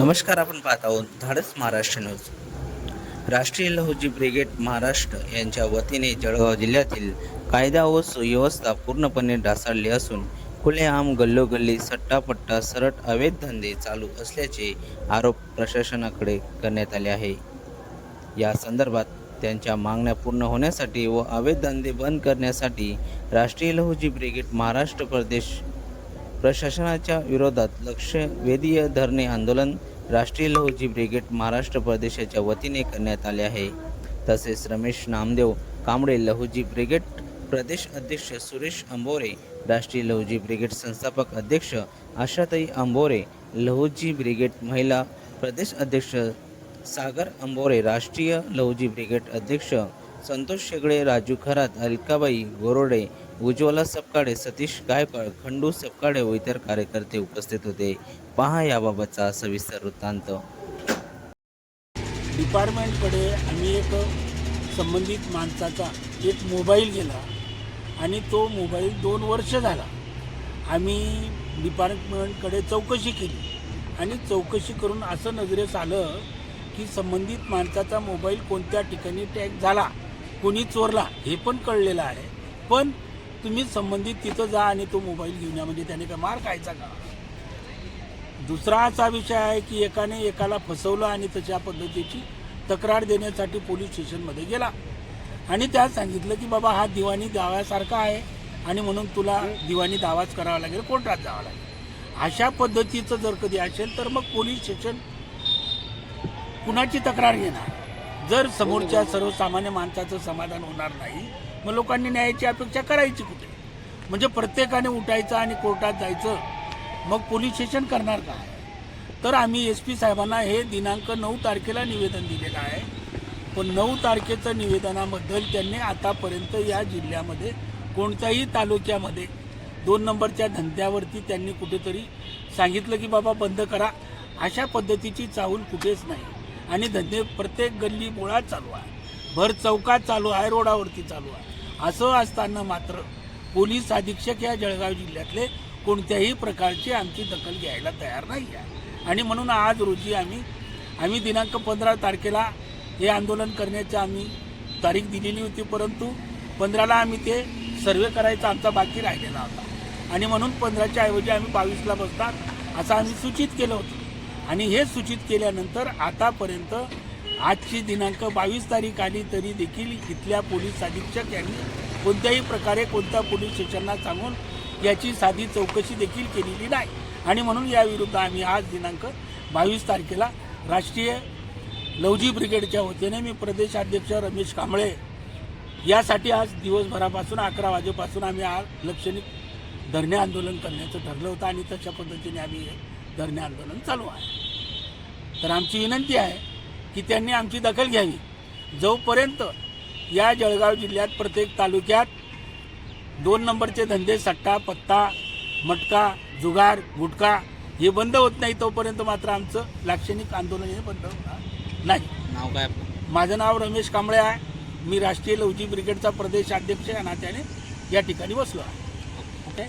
नमस्कार आपण पाहत आहोत धाडस महाराष्ट्र न्यूज. राष्ट्रीय लहुजी ब्रिगेड महाराष्ट्र यांच्या वतीने जळगाव जिल्ह्यातील कायदा व सुव्यवस्था पूर्णपणे ढासळली असून खुलेआम गल्लोगल्ली सट्टापट्टा सरट अवैध धंदे चालू असल्याचे आरोप प्रशासनाकडे करण्यात आले आहे. या संदर्भात त्यांच्या मागण्या पूर्ण होण्यासाठी व अवैध धंदे बंद करण्यासाठी राष्ट्रीय लहुजी ब्रिगेड महाराष्ट्र प्रदेश प्रशासनाच्या विरोधात लक्षवेधीय धरणे आंदोलन राष्ट्रीय लहुजी ब्रिगेड महाराष्ट्र प्रदेशाच्या वतीने करण्यात आले आहे. तसेच रमेश नामदेव कांबळे लहुजी ब्रिगेड प्रदेश अध्यक्ष सुरेश अंबोरे राष्ट्रीय लहुजी ब्रिगेड संस्थापक अध्यक्ष आशाताई अंबोरे लहुजी ब्रिगेड महिला प्रदेश अध्यक्ष सागर अंबोरे राष्ट्रीय लहुजी ब्रिगेड अध्यक्ष संतोष शेगडे राजू खरात अलकाबाई गोरोडे उज्ज्वला सपकाळे सतीश गायकवाड खंडू सपकाळे व इतर कार्यकर्ते उपस्थित होते. पहा याबाबतचा सविस्तर वृत्तांत. डिपार्टमेंटकडे आम्ही एक संबंधित माणसाचा एक मोबाईल गेला आणि तो मोबाईल दोन वर्ष झाला. आम्ही डिपार्टमेंटकडे चौकशी केली आणि चौकशी करून असं नजरेस आलं की संबंधित माणसाचा मोबाईल कोणत्या ठिकाणी टॅग झाला कोणी चोरला हे पण कळलेलं आहे. पण तुम्ही संबंधित तिथं जा आणि तो मोबाईल घेऊन या. म्हणजे त्याने काय मार खायचा का? दुसरा असा विषय आहे की एकाने एकाला फसवलं आणि तशा पद्धतीची तक्रार देण्यासाठी पोलीस स्टेशनमध्ये गेला. आणि त्यात सांगितलं की बाबा हा दिवाणी दाव्यासारखा आहे आणि म्हणून तुला दिवाणी दावाच करावा लागेल कोर्टात जावं लागेल. अशा पद्धतीचं जर कधी असेल तर मग पोलीस स्टेशन कुणाची तक्रार घेणार? जर समोरच्या सर्वसामान्य माणसाचं समाधान होणार नाही मग लोकांनी न्यायाची अपेक्षा करायची कुठे? म्हणजे प्रत्येकाने उठायचं आणि कोर्टात जायचं. मग पोलीस स्टेशन करणार काय? तर आम्ही एस पी साहेबांना हे दिनांक नऊ तारखेला निवेदन दिलेलं आहे. पण नऊ तारखेचं निवेदनाबद्दल त्यांनी आतापर्यंत या जिल्ह्यामध्ये कोणत्याही तालुक्यामध्ये दोन नंबरच्या धंद्यावरती त्यांनी कुठेतरी सांगितलं की बाबा बंद करा. अशा पद्धतीची चाहूल कुठेच नाही. आणि धंदे प्रत्येक गल्ली मुळात चालू आहे भर चौकात चालू आहे रोडावरती चालू आहे. असं असताना मात्र पोलीस अधीक्षक या जळगाव जिल्ह्यातले कोणत्याही प्रकारची आमची दखल घ्यायला तयार नाही आहे. आणि म्हणून आज रोजी आम्ही आम्ही दिनांक पंधरा तारखेला हे आंदोलन करण्याची आम्ही तारीख दिलेली होती परंतु पंधराला आम्ही ते सर्वे करायचा आमचा बाकी राहिलेला होता. आणि म्हणून पंधराच्या ऐवजी आम्ही बावीसला बसतात असं आम्ही सूचित केलं होतं. आणि हे सूचित केल्यानंतर आतापर्यंत आजची दिनांक बावीस तारीख आली तरी देखील इथल्या पोलीस अधीक्षक यांनी कोणत्याही प्रकारे कोणत्या पोलीस स्टेशनला सांगून याची साधी चौकशी देखील केलेली नाही. आणि म्हणून याविरुद्ध आम्ही आज दिनांक बावीस तारखेला राष्ट्रीय लवजी ब्रिगेडच्या वतीने मी प्रदेशाध्यक्ष रमेश कांबळे यासाठी आज दिवसभरापासून अकरा वाजेपासून आम्ही आज लक्षणिक धरणे आंदोलन करण्याचं ठरलं होतं आणि तशा पद्धतीने आम्ही हे धरणे आंदोलन चालू आहे. तर आमची विनंती आहे की त्यांनी आमची दखल घ्यावी. जोपर्यंत या जळगाव जिल्ह्यात प्रत्येक तालुक्यात दोन नंबरचे धंदे सट्टा पत्ता मटका जुगार गुटखा हे बंद होत नाही तोपर्यंत मात्र आमचं लाक्षणिक आंदोलन हे बंद होणार नाही. नाव काय? माझं नाव रमेश कांबळे आहे. मी राष्ट्रीय लवजी ब्रिगेडचा प्रदेश अध्यक्ष या नात्याने या ठिकाणी बसलो आहे. ओके?